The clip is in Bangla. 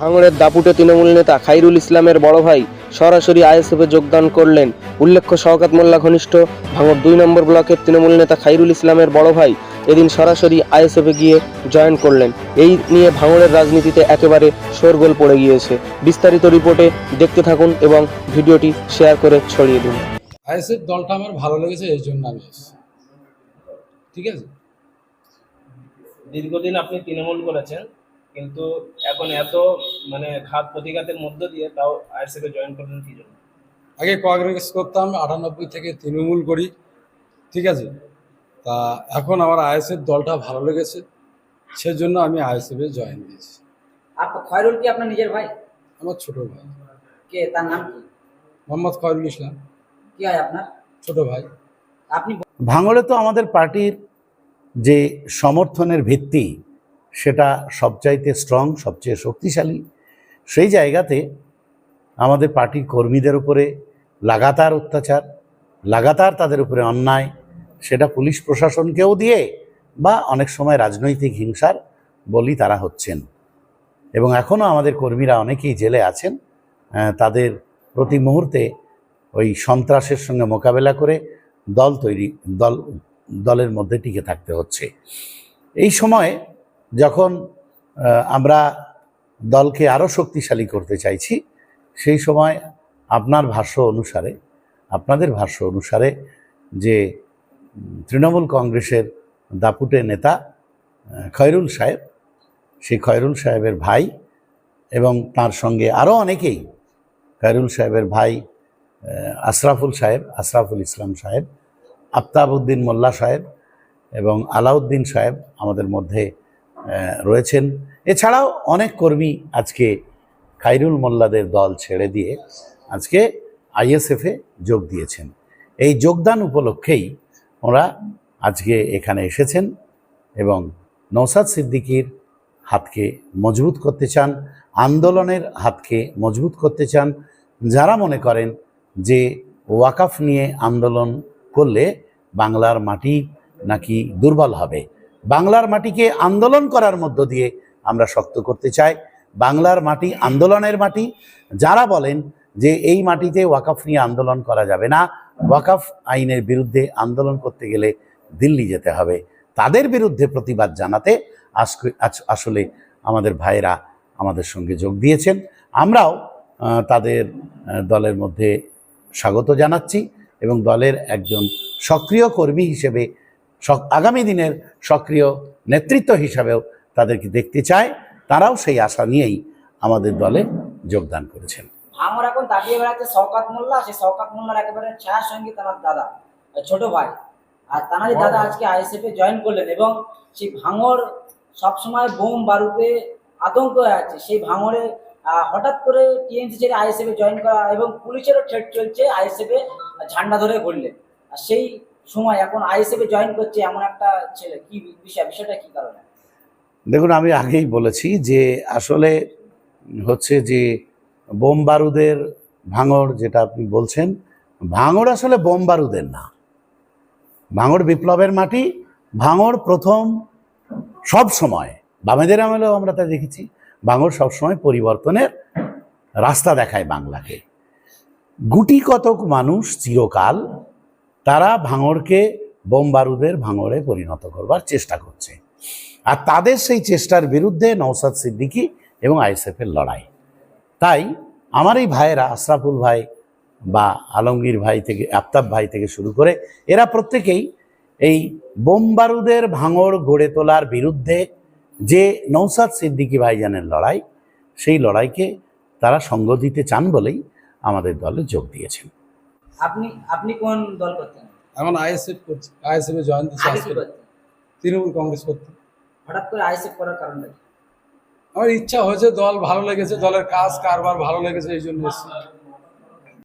ভাঙড়ের দাপুটে তৃণমূল নেতা খাইরুল ইসলামের বড় ভাই সরাসরি আইএসএফে যোগদান করলেন। উল্লেখ্য শওকাত মোল্লা ঘনিষ্ঠ ভাঙড় দুই নম্বর ব্লকের তৃণমূল নেতা খাইরুল ইসলামের বড় ভাই এদিন সরাসরি আইএসএফে গিয়ে জয়েন করলেন। এই নিয়ে ভাঙড়ের রাজনীতিতে একেবারে শোরগোল পড়ে গিয়েছে। বিস্তারিত রিপোর্টে দেখতে থাকুন এবং ভিডিওটি শেয়ার করে ছড়িয়ে দিন। আইএসএফ দলটা আমার ভালো লেগেছে এই জন্য আমি ঠিক আছে? দীর্ঘদিন আপনি তৃণমূল করেছেন। কিন্তু এখন এত মানে ঘাত প্রতিঘাতের মধ্য দিয়ে তাও আইএসএফে জয়েন করলেন কি জন্য? আগে কংগ্রেস করতাম আটানব্বই থেকে তৃণমূল করি ঠিক আছে? তা এখন আমার আইএসএফ দলটা ভালো লেগেছে সেজন্য আমি আইএসএফে জয়েন দিয়েছি। আপনার খয়রুল কি আপনার নিজের ভাই? আমার ছোট ভাই। কে তার নাম কি? মোহাম্মদ খয়রুল ইসলাম। কি হয় আপনার? ছোট ভাই। আপনি ভাঙড়ে তো আমাদের পার্টির যে সমর্থনের ভিত্তি সেটা সবচাইতে স্ট্রং সবচেয়ে শক্তিশালী। সেই জায়গাতে আমাদের পার্টির কর্মীদের উপরে লাগাতার অত্যাচার, লাগাতার তাদের উপরে অন্যায়, সেটা পুলিশ প্রশাসনকেও দিয়ে বা অনেক সময় রাজনৈতিক হিংসার বলি তারা হচ্ছেন। এবং এখনও আমাদের কর্মীরা অনেকেই জেলে আছেন তাদের প্রতি মুহূর্তে ওই সন্ত্রাসের সঙ্গে মোকাবেলা করে দল তৈরি, দল, দলের মধ্যে টিকে থাকতে হচ্ছে। এই সময়ে যখন আমরা দলকে আরও শক্তিশালী করতে চাইছি, সেই সময় আপনার ভাষ্য অনুসারে, আপনাদের ভাষ্য অনুসারে যে, তৃণমূল কংগ্রেসের দাপুটে নেতা খয়রুল সাহেব, সেই খয়রুল সাহেবের ভাই এবং তার সঙ্গে আরও অনেকেই, খয়রুল সাহেবের ভাই আশরাফুল সাহেব, আশরাফুল ইসলাম সাহেব, আফতাবউদ্দিন মোল্লা সাহেব এবং আলাউদ্দিন সাহেব আমাদের মধ্যে রয়েছেন। এছাড়াও অনেক কর্মী আজকে খাইরুল মোল্লাদের দল ছেড়ে দিয়ে আজকে আইএসএফে যোগ দিয়েছেন। এই যোগদান উপলক্ষেই ওরা আজকে এখানে এসেছেন এবং নৌসাদ সিদ্দিকীর হাতকে মজবুত করতে চান, আন্দোলনের হাতকে মজবুত করতে চান। যারা মনে করেন যে ওয়াকাফ নিয়ে আন্দোলন করলে বাংলার মাটি নাকি দুর্বল হবে বাংলার মাটিকে আন্দোলন করার মধ্য দিয়ে আমরা শক্ত করতে চাই। বাংলার মাটি আন্দোলনের মাটি। যারা বলেন যে এই মাটিতে ওয়াকাফ নিয়ে আন্দোলন করা যাবে না, ওয়াকাফ আইনের বিরুদ্ধে আন্দোলন করতে গেলে দিল্লি যেতে হবে। তাদের বিরুদ্ধে প্রতিবাদ জানাতে আসলে আমাদের ভাইয়েরা আমাদের সঙ্গে যোগ দিয়েছেন। আমরাও তাদের দলের মধ্যে স্বাগত জানাচ্ছি এবং দলের একজন সক্রিয় কর্মী হিসেবে আগামী দিনের সক্রিয় নেতৃত্ব হিসাবেও তাদেরকে দেখতে চায়। তারাও সেই আশা নিয়েই আমাদের দলে যোগদান করেছেন। আমার এখন দাঁড়িয়ে বেড়াচ্ছে শওকাত মোল্লা। সেই শওকাত মোল্লার একেবারে ছায়ার সঙ্গে তার দাদা ছোট ভাই। আর তানারই দাদা আজকে আইএসএফ এ জয়েন করলেন এবং সেই ভাঙর সবসময় বোম বারুদে আতঙ্ক হয়ে আছে। সেই ভাঙরে হঠাৎ করে টিএমসি ছেড়ে আইএসএফ এ জয়েন করা এবং পুলিশেরও থ্রেট চলছে আইএসএফ এ ঝান্ডা ধরে ঘুরলেন। আর সেই সময় এখন আইএসএফ জয়েন করছে এমন একটা ছেলে, কি বিষয়, বিষয়টা কি কারণে? দেখুন, আমি আগেই বলেছি যে আসলে হচ্ছে যে বোম বারুদের ভাঙর যেটা আপনি বলছেন ভাঙর আসলে বোম বারুদের না। ভাঙড় বিপ্লবের মাটি ভাঙর প্রথম সব সময়, বামেদের আমলেও আমরা তা দেখেছি, ভাঙড় সবসময় পরিবর্তনের রাস্তা দেখায় বাংলাকে। গুটি কতক মানুষ চিরকাল তারা ভাঙড়কে বোম বারুদের পরিণত করবার চেষ্টা করছে। আর তাদের সেই চেষ্টার বিরুদ্ধে নৌসাদ সিদ্দিকী এবং আইএসএফের লড়াই। তাই আমার এই ভাইয়েরা, আশরাফুল ভাই বা আলমগীর ভাই থেকে, আফতাব ভাই থেকে শুরু করে, এরা প্রত্যেকেই এই বোম বারুদের ভাঙড় গড়ে তোলার বিরুদ্ধে যে নৌসাদ সিদ্দিকী ভাইজানের লড়াই, সেই লড়াইকে তারা সঙ্গ দিতে চান বলেই আমাদের দলে যোগ দিয়েছেন। আপনি আপনি কোন দল করতেন? এখন আইএসএফ করছি আইএসএফে জয়েন দিচ্ছি আজকে। তৃণমূল কংগ্রেস করতে হঠাৎ করে আইএসএফ করার কারণটা আমার ইচ্ছা হয়েছে দল ভালো লেগেছে দলের কাজ কারবার ভালো লেগেছে এই জন্য এসেছি।